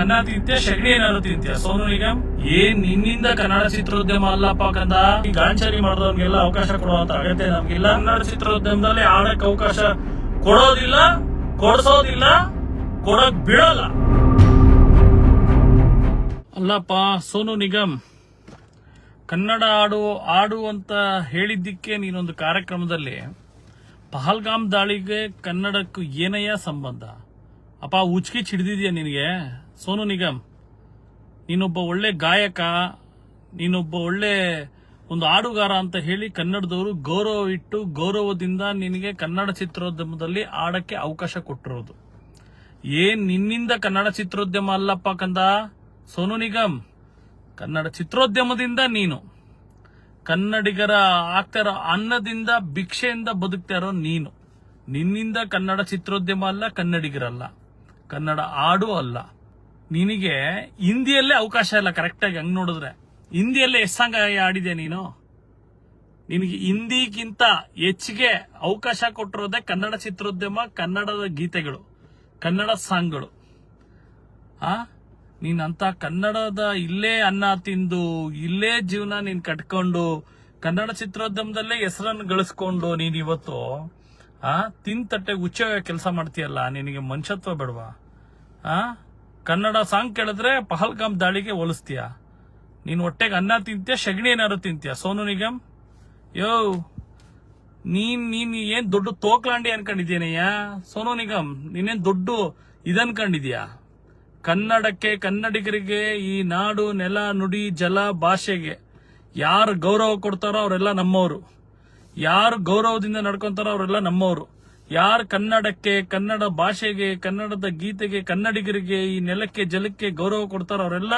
ಅನ್ನ ತಿಂತ ಶಗಣಿ ಏನಾದ್ರು ತಿಂತೀಯ? ಸೋನು ನಿಗಮ್, ಏನ್ ನಿನ್ನಿಂದ ಕನ್ನಡ ಚಿತ್ರೋದ್ಯಮ ಅಲ್ಲಪ್ಪ ಕಂದ? ಈ ಗಾಂಚಾರಿ ಮಾಡಿದವ್ರಿಗೆಲ್ಲ ಅವಕಾಶ ಕೊಡುವಂತ ಅಗತ್ಯ ನಮ್ಗಿಲ್ಲ. ಕನ್ನಡ ಚಿತ್ರೋದ್ಯಮದಲ್ಲಿ ಆಡಕ್ ಅವಕಾಶ ಕೊಡೋದಿಲ್ಲ, ಕೊಡ್ಸೋದಿಲ್ಲ, ಕೊಡಕ್ ಬಿಡಲ್ಲ. ಅಲ್ಲಪ್ಪ, ಸೋನು ನಿಗಮ್, ಕನ್ನಡ ಆಡು ಆಡು ಅಂತ ಹೇಳಿದ್ದಕ್ಕೆ ನೀನೊಂದು ಕಾರ್ಯಕ್ರಮದಲ್ಲಿ ಪಹಲ್ಗಾಮ್ ದಾಳಿಗೆ ಕನ್ನಡಕ್ಕೂ ಏನಯ್ಯ ಸಂಬಂಧ? ಅಪ್ಪ, ಉಚ್ಕಿ ಚಿಡ್ದಿದ್ಯಾ ನಿನಗೆ? ಸೋನು ನಿಗಮ್, ನೀನೊಬ್ಬ ಒಳ್ಳೆ ಗಾಯಕ, ನೀನೊಬ್ಬ ಒಳ್ಳೆ ಒಂದು ಹಾಡುಗಾರ ಅಂತ ಹೇಳಿ ಕನ್ನಡದವರು ಗೌರವ ಇಟ್ಟು ಗೌರವದಿಂದ ನಿನಗೆ ಕನ್ನಡ ಚಿತ್ರೋದ್ಯಮದಲ್ಲಿ ಆಡಕ್ಕೆ ಅವಕಾಶ ಕೊಟ್ಟಿರೋದು. ಏನ್ ನಿನ್ನಿಂದ ಕನ್ನಡ ಚಿತ್ರೋದ್ಯಮ ಅಲ್ಲಪ್ಪ ಕಂದ? ಸೋನು ನಿಗಮ್, ಕನ್ನಡ ಚಿತ್ರೋದ್ಯಮದಿಂದ ನೀನು. ಕನ್ನಡಿಗರ ಆಗ್ತಾರ ಅನ್ನದಿಂದ ಭಿಕ್ಷೆಯಿಂದ ಬದುಕ್ತಾ ಇರೋ ನೀನು. ನಿನ್ನಿಂದ ಕನ್ನಡ ಚಿತ್ರೋದ್ಯಮ ಅಲ್ಲ, ಕನ್ನಡಿಗರಲ್ಲ. ಕನ್ನಡ ಆಡು ಅಲ್ಲ. ನಿನಗೆ ಹಿಂದಿಯಲ್ಲೇ ಅವಕಾಶ ಇಲ್ಲ ಕರೆಕ್ಟಾಗಿ ಹಂಗ್ ನೋಡಿದ್ರೆ. ಹಿಂದಿಯಲ್ಲೇ ಎಷ್ಟು ಸಾಂಗ್ ಆಡಿದೆ ನೀನು? ನಿನಗೆ ಹಿಂದಿಗಿಂತ ಹೆಚ್ಚಿಗೆ ಅವಕಾಶ ಕೊಟ್ಟಿರೋದೇ ಕನ್ನಡ ಚಿತ್ರೋದ್ಯಮ, ಕನ್ನಡದ ಗೀತೆಗಳು, ಕನ್ನಡ ಸಾಂಗ್ಗಳು. ಆ? ನೀನಂತ ಕನ್ನಡದ ಇಲ್ಲೇ ಅನ್ನ ತಿಂದು, ಇಲ್ಲೇ ಜೀವನ ನೀನ್ ಕಟ್ಕೊಂಡು, ಕನ್ನಡ ಚಿತ್ರೋದ್ಯಮದಲ್ಲೇ ಹೆಸರನ್ನು ಗಳಿಸ್ಕೊಂಡು ನೀನ್ ಇವತ್ತು ಆ? ತಿನ್ ತಟ್ಟೆ ಉಚ್ಚ ಕೆಲಸ ಮಾಡ್ತೀಯಲ್ಲ, ನಿನಗೆ ಮನುಷ್ಯತ್ವ ಬೇಡವಾ? ಆ? ಕನ್ನಡ ಸಾಂಗ್ ಕೇಳಿದ್ರೆ ಪಹಲ್ಗಾಮ್ ದಾಳಿಗೆ ಹೋಲಿಸ್ತೀಯ. ನೀನ್ ಹೊಟ್ಟೆಗೆ ಅನ್ನ ತಿಂತೀಯ, ಸಗಣಿ ಏನಾದ್ರು ತಿಂತೀಯ? ಸೋನು ನಿಗಮ್? ಯೋ, ನೀನ್ ನೀನ್ ಏನ್ ದೊಡ್ಡ ತೋಕ್ಲಾಂಡಿ ಅನ್ಕೊಂಡಿದ್ಯೇನಯ್ಯ ಸೋನು ನಿಗಮ್, ನೀನೇನ್ ದೊಡ್ಡ ಇದನ್ಕೊಂಡಿದ್ಯಾ ಕನ್ನಡಕ್ಕೆ, ಕನ್ನಡಿಗರಿಗೆ, ಈ ನಾಡು, ನೆಲ, ನುಡಿ, ಜಲ, ಭಾಷೆಗೆ ಯಾರು ಗೌರವ ಕೊಡ್ತಾರೋ ಅವರೆಲ್ಲ ನಮ್ಮವರು. ಯಾರು ಗೌರವದಿಂದ ನಡ್ಕೊಂತಾರೋ ಅವರೆಲ್ಲ ನಮ್ಮವರು. ಯಾರು ಕನ್ನಡಕ್ಕೆ, ಕನ್ನಡ ಭಾಷೆಗೆ, ಕನ್ನಡದ ಗೀತೆಗೆ, ಕನ್ನಡಿಗರಿಗೆ, ಈ ನೆಲಕ್ಕೆ, ಜಲಕ್ಕೆ ಗೌರವ ಕೊಡ್ತಾರೋ ಅವರೆಲ್ಲ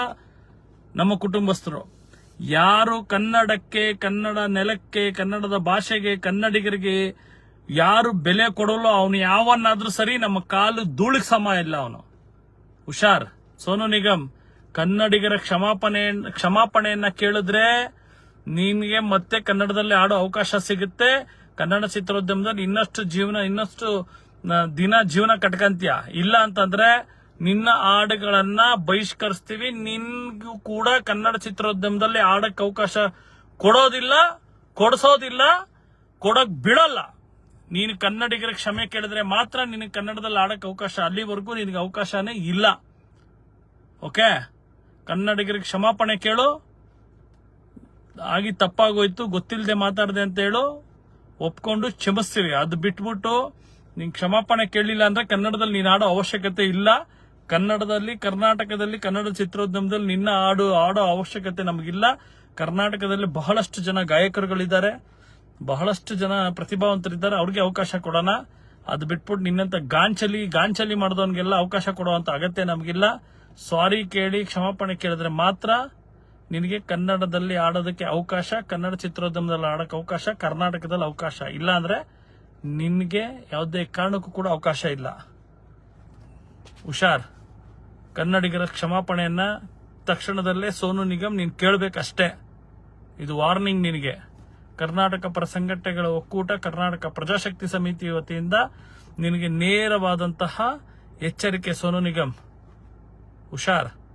ನಮ್ಮ ಕುಟುಂಬಸ್ಥರು. ಯಾರು ಕನ್ನಡಕ್ಕೆ, ಕನ್ನಡ ನೆಲಕ್ಕೆ, ಕನ್ನಡದ ಭಾಷೆಗೆ, ಕನ್ನಡಿಗರಿಗೆ ಯಾರು ಬೆಲೆ ಕೊಡಲು ಅವನು ಯಾವನ್ನಾದ್ರೂ ಸರಿ ನಮ್ಮ ಕಾಲು ಧೂಳಿಗೆ ಸಮ ಇಲ್ಲ ಅವನು. ಹುಷಾರ್. ಸೋನು ನಿಗಮ್, ಕನ್ನಡಿಗರ ಕ್ಷಮಾಪಣೆ, ಕ್ಷಮಾಪಣೆಯನ್ನ ಕೇಳಿದ್ರೆ ನಿನ್ಗೆ ಮತ್ತೆ ಕನ್ನಡದಲ್ಲಿ ಆಡೋ ಅವಕಾಶ ಸಿಗುತ್ತೆ. ಕನ್ನಡ ಚಿತ್ರೋದ್ಯಮದಲ್ಲಿ ಇನ್ನಷ್ಟು ಜೀವನ, ಇನ್ನಷ್ಟು ದಿನ ಜೀವನ ಕಟ್ಕಂತೀಯ. ಇಲ್ಲ ಅಂತಂದ್ರೆ ನಿನ್ನ ಹಾಡುಗಳನ್ನ ಬಹಿಷ್ಕರಿಸ್ತೀವಿ. ನಿನ್ಗೂ ಕೂಡ ಕನ್ನಡ ಚಿತ್ರೋದ್ಯಮದಲ್ಲಿ ಆಡಕ್ ಅವಕಾಶ ಕೊಡೋದಿಲ್ಲ, ಕೊಡಿಸೋದಿಲ್ಲ, ಕೊಡಕ್ ಬಿಡಲ್ಲ. ನೀನು ಕನ್ನಡಿಗರ ಕ್ಷಮೆ ಕೇಳಿದ್ರೆ ಮಾತ್ರ ನಿನಗೆ ಕನ್ನಡದಲ್ಲಿ ಆಡಕ್ ಅವಕಾಶ, ಅಲ್ಲಿವರೆಗೂ ನಿನಗೆ ಅವಕಾಶನೇ ಇಲ್ಲ. ಓಕೆ? ಕನ್ನಡಿಗರಿಗೆ ಕ್ಷಮಾಪಣೆ ಕೇಳು. ಆಗಿ ತಪ್ಪಾಗೋಯ್ತು ಗೊತ್ತಿಲ್ಲದೆ ಮಾತಾಡಿದೆ ಅಂತ ಹೇಳು ಒಪ್ಕೊಂಡು ಕ್ಷಮಿಸ್ತೀವಿ. ಅದು ಬಿಟ್ಬಿಟ್ಟು ನೀನ್ ಕ್ಷಮಾಪಣೆ ಕೇಳಲಿಲ್ಲ ಅಂದ್ರೆ ಕನ್ನಡದಲ್ಲಿ ನೀನ್ ಆಡೋ ಅವಶ್ಯಕತೆ ಇಲ್ಲ. ಕನ್ನಡದಲ್ಲಿ, ಕರ್ನಾಟಕದಲ್ಲಿ ಕನ್ನಡ ಚಿತ್ರೋದ್ಯಮದಲ್ಲಿ ನಿನ್ನ ಆಡು, ಆಡೋ ಅವಶ್ಯಕತೆ ನಮಗಿಲ್ಲ. ಕರ್ನಾಟಕದಲ್ಲಿ ಬಹಳಷ್ಟು ಜನ ಗಾಯಕರುಗಳಿದ್ದಾರೆ. ಬಹಳಷ್ಟು ಜನ ಪ್ರತಿಭಾವಂತರಿದ್ದಾರೆ. ಅವ್ರಿಗೆ ಅವಕಾಶ ಕೊಡೋಣ. ಅದು ಬಿಟ್ಬಿಟ್ಟು ನಿನ್ನಂತ ಗಾಂಚಲಿ ಗಾಂಚಲಿ ಮಾಡಿದವನಿಗೆಲ್ಲ ಅವಕಾಶ ಕೊಡುವಂತ ಅಗತ್ಯ ನಮಗಿಲ್ಲ. ಸಾರಿ ಕೇಳಿ, ಕ್ಷಮಾಪಣೆ ಕೇಳಿದ್ರೆ ಮಾತ್ರ ನಿನಗೆ ಕನ್ನಡದಲ್ಲಿ ಆಡೋದಕ್ಕೆ ಅವಕಾಶ, ಕನ್ನಡ ಚಿತ್ರೋದ್ಯಮದಲ್ಲಿ ಆಡೋಕೆ ಅವಕಾಶ, ಕರ್ನಾಟಕದಲ್ಲಿ ಅವಕಾಶ. ಇಲ್ಲ ಅಂದ್ರೆ ನಿನಗೆ ಯಾವುದೇ ಕಾರಣಕ್ಕೂ ಕೂಡ ಅವಕಾಶ ಇಲ್ಲ. ಹುಷಾರ್. ಕನ್ನಡಿಗರ ಕ್ಷಮಾಪಣೆಯನ್ನ ತಕ್ಷಣದಲ್ಲೇ ಸೋನು ನಿಗಮ್ ನೀನ್ ಕೇಳಬೇಕಷ್ಟೇ. ಇದು ವಾರ್ನಿಂಗ್ ನಿನಗೆ. ಕರ್ನಾಟಕ ಪರ ಸಂಘಟನೆಗಳ ಒಕ್ಕೂಟ, ಕರ್ನಾಟಕ ಪ್ರಜಾಶಕ್ತಿ ಸಮಿತಿ ವತಿಯಿಂದ ನಿನಗೆ ನೇರವಾದಂತಹ ಎಚ್ಚರಿಕೆ ಸೋನು ನಿಗಮ್. ಹುಷಾರ್.